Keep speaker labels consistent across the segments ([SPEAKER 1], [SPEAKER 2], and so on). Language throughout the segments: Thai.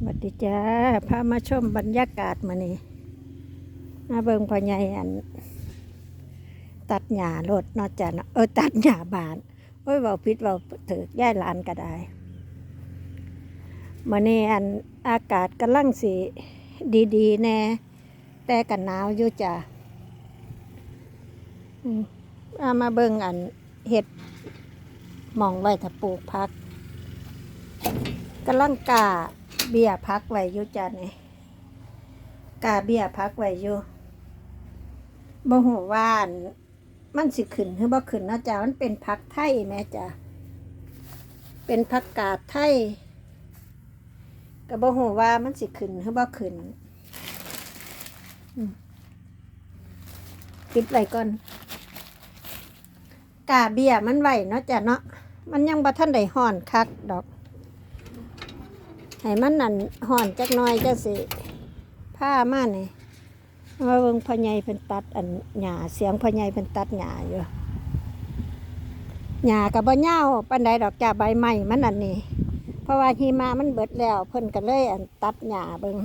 [SPEAKER 1] สวัสดีจ้าพามาชมบรรยากาศมานี่มาเบิ่งพ่อใหญ่อัน ตัดหญ้ารถนอกจากเออตัดหญ้าบานโอ้ยเบาพิษเบาถือย่ายลานก็ได้มานี่อันอากาศกำลังสีดีๆแน่แต่กันหนาวอยู่จ้ะอืมเอามาเบิ่งอันเห็ดมองไว้ถ้าปลูกพักกำลังกา เบี้ยพักไว้อยู่จ้ะนี่กาเบี้ยพักไว้อยู่บ่ฮู้ว่านมันสิขึ้นหรือบ่ขึ้นเนาะจ้ะมันเป็นพักไทยแม่จ้ะเป็นพักกาดไทยก็บ่ฮู้ว่ามันสิขึ้นหรือบ่ขึ้นปิดไว้ก่อนกาเบี้ยมันไหวเนาะจ้ะเนาะมันยังบ่ทันได้ฮ้อนคักดอก ให้มันนั่นห่อนจักหน้อยจักสิผ้ามานี่มาเบิ่งพ่อใหญ่เป็นตัดอันหญ้าเสียงพ่อใหญ่เป็นตัดหญ้าอยู่หญ้ากับบ่ยาวปานใดดอกจ้าใบไม้มันอันนี้ เพราะว่าหิมะมันเบิดแล้ว เพิ่นก็เลยอันตัดหญ้าเบิ่ง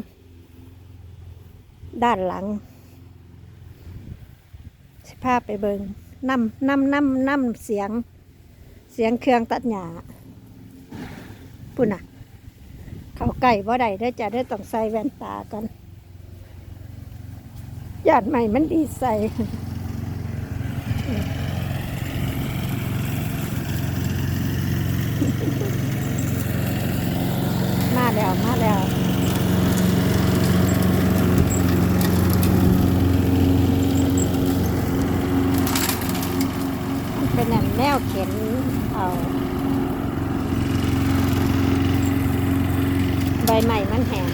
[SPEAKER 1] ด้านหลัง สิพาไปเบิ่งน้ำน้ำน้ำน้ำเสียง เสียงเครื่องตัดหญ้าปุ่นน่ะ เขาไก่บ่ได้ได้อจะได้อต้องใส่แว่นตากันญาติใหม่มันดีใส่มาแล้ว มาแล้วเป็นอันแนวเข็นเอา ใบใหม่มันแห้ง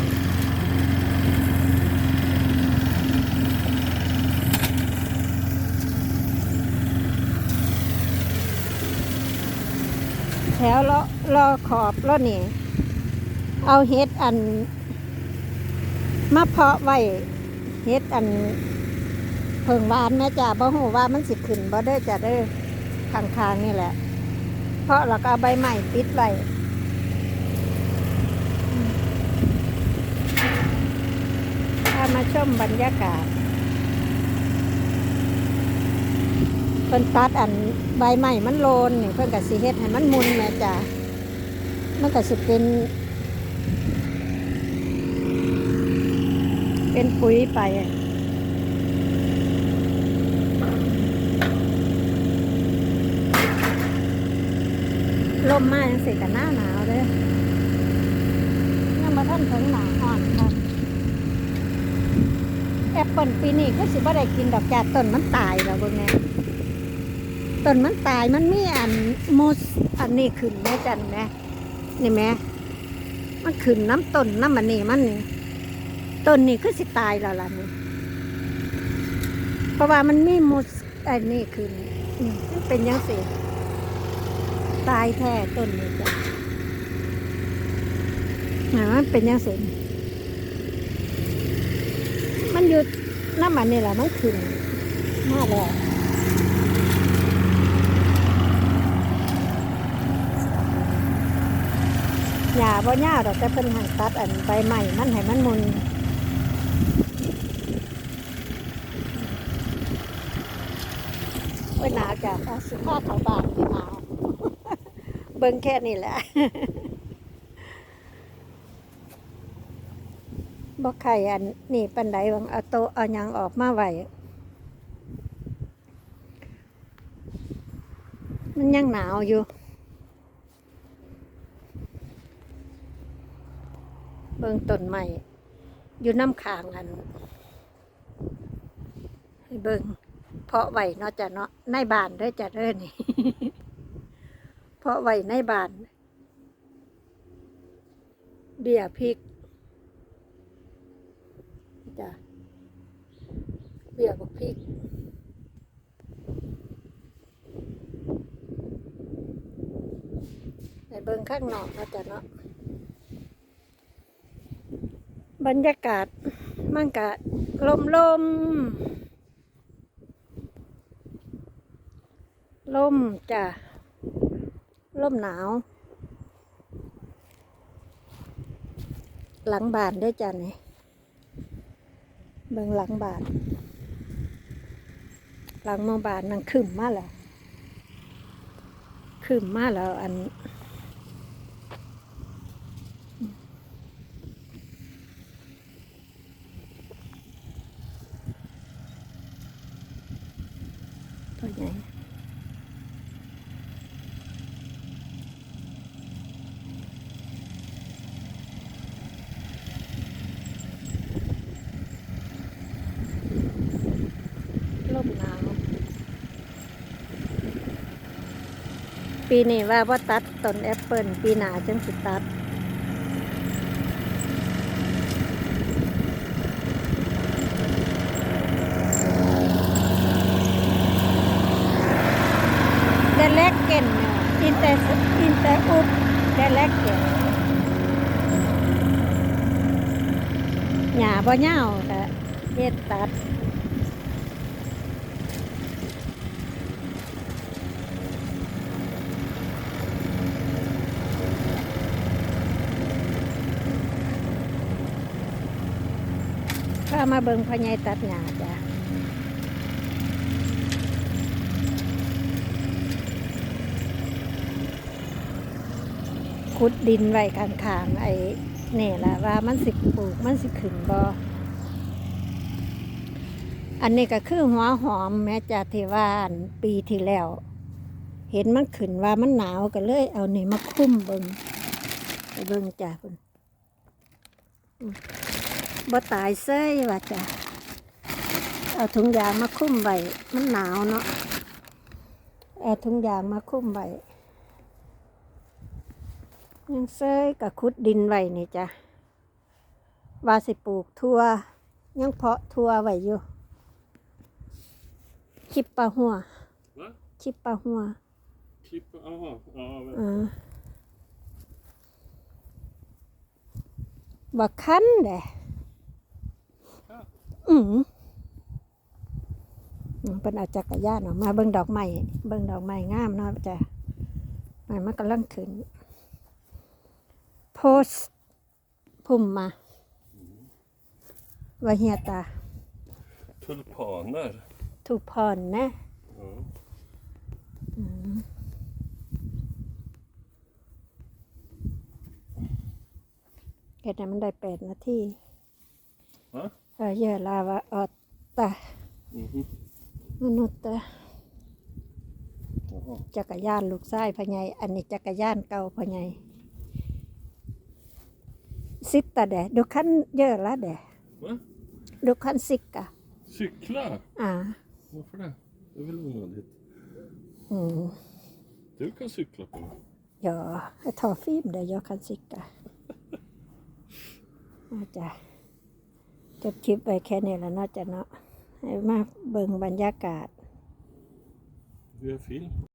[SPEAKER 1] แถวรอรอขอบแล้วนี่เอาเฮ็ดอันมาเพาะไว้เฮ็ดอันเพิ่งวานแม่จ่าบ่ฮู้ว่ามันสิขึ้นบ่ได้จะเด้ข้างๆนี่แหละ เพราะเราก็เอาใบใหม่ปิดไว้ พา มาชมบรรยากาศเพิ่นตัดอันใบใหม่มันโลนนี่เพิ่นก็สิเฮ็ดให้มันมุนแม่จ้ะมันก็สิเป็น เป็นปุ๋ยไปลมมาจังสิกันหน้าหนาวเด้อยังมาท่านถึงหนาฮ้อนครับแอปเปิลปีนี้ก็สิบ่ได้กินดอกจ้าต้นมันตายแล้วเบิ่งแน่ต้นมันตายมันมีอันมูสอันนี้ขึ้นแม่จันแม่นี่แม่มันขึ้นน้ำต้นน้ำมันนี่มันนี่ต้นนี้ก็สิตายแล้วล่ะนี่เพราะว่ามันมีมูสอันนี้ขึ้นนี่มันเป็นยังสิตายแท้ต้นนี้จ้ะมันเป็นยังสิ มันอยู่น้ำมันนี่แหละมันขึ้นมาแล้วหญ้าบ่หญ้าดอกแต่เพิ่นหันตัดอันใบใหม่มันให้มันมุนโอ้ยหนาวจ้ะเอาสิผ้าเขาบานที่หนาว เบิ่งแค่นี้แหละ บ่ไข่อันนี่ปันไดวังเอาโตเอายังออกมาไว้มันยังหนาวอยู่ เบิ่งต้นใหม่ อยู่น้ำขางอันเบิ่งเพาะไว้เนาะจ้ะเนาะในบ้านเด้อจ้ะเด้อนี่เพาะไว้ในบ้านเบี้ยพริก จ้ะเบียบักพริกในเบิงข้างนอกนะจ้ะเนาะบรรยากาศมันกะลมลมลมจ้ะลมหนาว หลังบานด้วยจ้ะนี่ เบิ่งหลังบาท หลังหมบาทนั่งขึ้นมาแล้วขึ้นมาแล้วอันตัวใหญ่ลมหนาว ปีนี้ว่าว่าตัดต้นแอปเปิลปีหนาจังสิตัดเดเล็กเก่นอินเตอร์อินเตอร์อุดเดเล็กเก่นหญ้าบ่เหย้าก็เฮ็ดตัดามาเบิ่งพ่อใหญ่ตัดหญ้าจ้ะขุดดินไว้ข้างๆไอ้นี่แหละว่ามันสิปลูกมันสิขึ้นบ่อันนี้ก็คือหัวหอมแม้จะที่ว่านปีที่แล้ว เห็นมันขึ้นว่ามันหนาวก็เลย เอานี่มาคุ้มเบิงไปเบิงจ้ะคุณ บ่ตายเซ้ยว่าจ้ะเอาถุงยางมาคุ้มไว้มันหนาวเนาะเอาถุงยางมาคุ้มไว้ยังเซยกับคุดดินไว้นี่จ้ะว่าสิปลูกทั่วยังเพาะทั่วไว้อยู่คิปปลาหัว
[SPEAKER 2] Va?
[SPEAKER 1] คิปปลาหัว
[SPEAKER 2] Klippa? Aha. Ja, men...
[SPEAKER 1] อ่าบักคันเด้ อืมอืมเป็นเอาจักรยานออกมาเบิ่งดอกไม้เบิ่งดอกไม้งามเนาะจ้ะไม้มันกำลังขึ้น โพสต์พุ่มมาว่าเฮียตา
[SPEAKER 2] Tulpaner.
[SPEAKER 1] ถูกพรนะ
[SPEAKER 2] Ja.
[SPEAKER 1] เฮ็ดให้มันได้แปดนาที
[SPEAKER 2] Va?
[SPEAKER 1] เออเยอะลาวาออตตา
[SPEAKER 2] Mhm.
[SPEAKER 1] มนุษย์ตา
[SPEAKER 2] Jaha.
[SPEAKER 1] จักรยานลูกชายพ่อใหญ่อันนี้จักรยานเก่าพ่อใหญ่ซิกตาแดดูคันเยอะละแด
[SPEAKER 2] Va?
[SPEAKER 1] ดูคันซิกอะ
[SPEAKER 2] Cykla?
[SPEAKER 1] อ่า
[SPEAKER 2] Varför det? Det är väl onödigt.
[SPEAKER 1] อืม
[SPEAKER 2] Du kan cykla på det.
[SPEAKER 1] Ja, jag tar film där jag kan cykla. น่า จะจบคลิปไปแค่นี้แล้วเนาะจะเนาะให้มาเบิ่งบรรยากาศ
[SPEAKER 2] Vi har film.